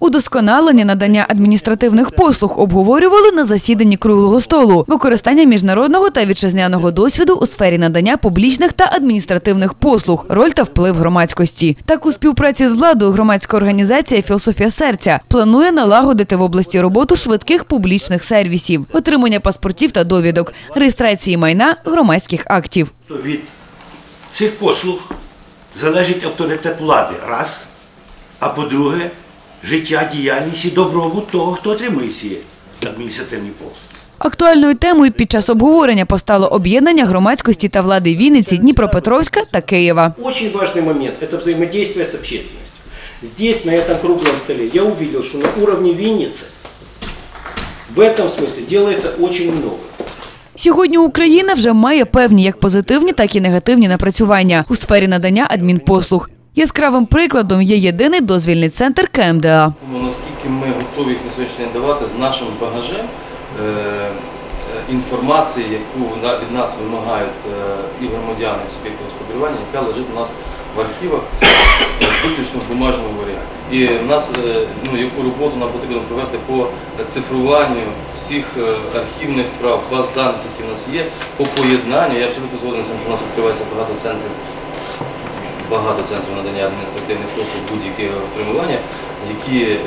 Удосконалення надання адміністративних послуг обговорювали на засіданні круглого столу, використання міжнародного та вітчизняного досвіду у сфері надання публічних та адміністративних послуг, роль та вплив громадськості. Так у співпраці з владою громадська організація Філософія серця планує налагодити в області роботу швидких публічних сервісів, отримання паспортів та довідок, реєстрації майна громадських актів. Від цих послуг залежить авторитет влади, раз. А по-друге, життя, діяльність і добробут того, хто отримує ці адміністративні послуги. Актуальною темою під час обговорення постало об'єднання громадськості та влади Вінниці, Дніпропетровська та Києва. Очень важный момент – это взаимодействие с общественностью. Здесь, на этом круглом столе, я увидел, что на уровне Винницы в этом смысле делается очень много. Сьогодні Україна вже має певні як позитивні, так і негативні напрацювання у сфері надання адмінпослуг. Яскравим прикладом є єдиний дозвільний центр КМДА. Наскільки ми готові їх на сьогоднішній день давати з нашим багажем е, е, інформації, яку від нас вимагають е, і громадяни, і суб'єкти господарювання, яка лежить у нас в архівах виключно в бумажному варіанті. І в нас ну, яку роботу нам потрібно провести по цифруванню всіх архівних справ, баз даних, які в нас є, по поєднанню. Я абсолютно згоден з тим, що у нас відкривається багато центрів багато центрів надання адміністративних послуг будь-якого спрямування, які е,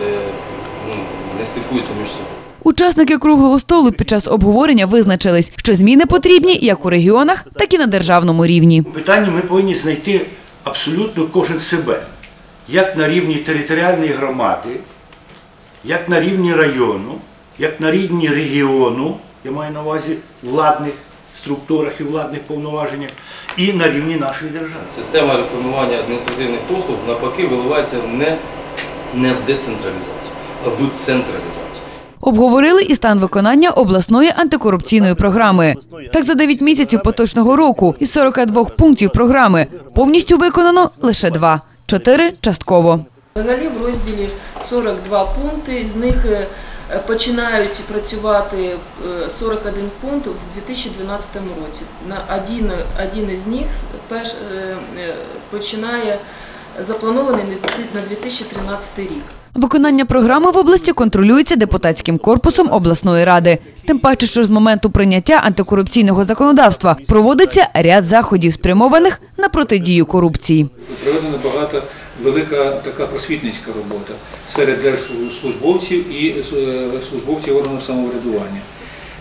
ну, не стикуються між собою. Учасники круглого столу під час обговорення визначились, що зміни потрібні як у регіонах, так і на державному рівні. У питанні ми повинні знайти абсолютно кожен себе, як на рівні територіальної громади, як на рівні району, як на рівні регіону, я маю на увазі владних структурах і владних повноваженнях, і на рівні нашої держави. Система реформування адміністративних послуг навпаки виливається не, не в децентралізацію, а в централізацію. Обговорили і стан виконання обласної антикорупційної програми. Так за 9 місяців поточного року із 42 пунктів програми повністю виконано лише два, чотири частково. Взагалі в розділі 42 пункти, з них е, починають працювати е, 41 пункт в 2012 році. На один, один із них перш, е, е, починає запланований на 2013 рік. Виконання програми в області контролюється депутатським корпусом обласної ради. Тим паче, що з моменту прийняття антикорупційного законодавства проводиться ряд заходів, спрямованих на протидію корупції. проведена багато велика така просвітницька робота серед держслужбовців і е, службовців органу самоврядування.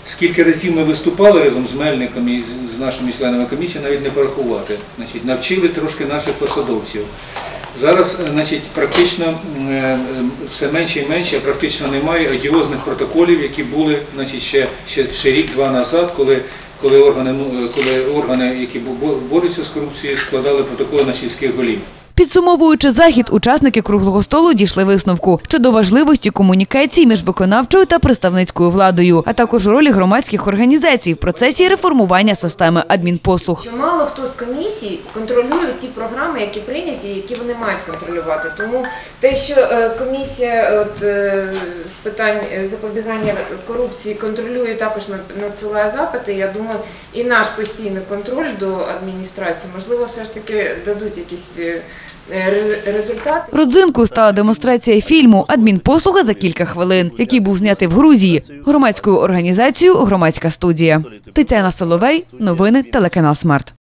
Скільки разів ми виступали разом з Мельником і з- нашими членами комісії, навіть не порахувати. Значить, навчили трошки наших посадовців. Зараз е, значить, практично е, все менше і менше, практично немає одіозних протоколів, які були значить, ще, ще, ще рік-два назад, коли, коли, органи, ну, коли органи, які бо- бо- борються з корупцією, складали протоколи на сільських голів. Підсумовуючи захід, учасники круглого столу дійшли висновку щодо важливості комунікації між виконавчою та представницькою владою, а також ролі громадських організацій в процесі реформування системи адмінпослуг. Що мало хто з комісій контролює ті програми, які прийняті, які вони мають контролювати. Тому те, що е, комісія от, е, з питань е, запобігання корупції контролює, також над- надсилає запити. Я думаю, і наш постійний контроль до адміністрації, можливо, все ж таки дадуть якісь е, родзинку результати. Родзинкою стала демонстрація фільму Адмінпослуга за кілька хвилин, який був знятий в Грузії громадською організацією Громадська студія. Тетяна Соловей, новини, телеканал Смарт.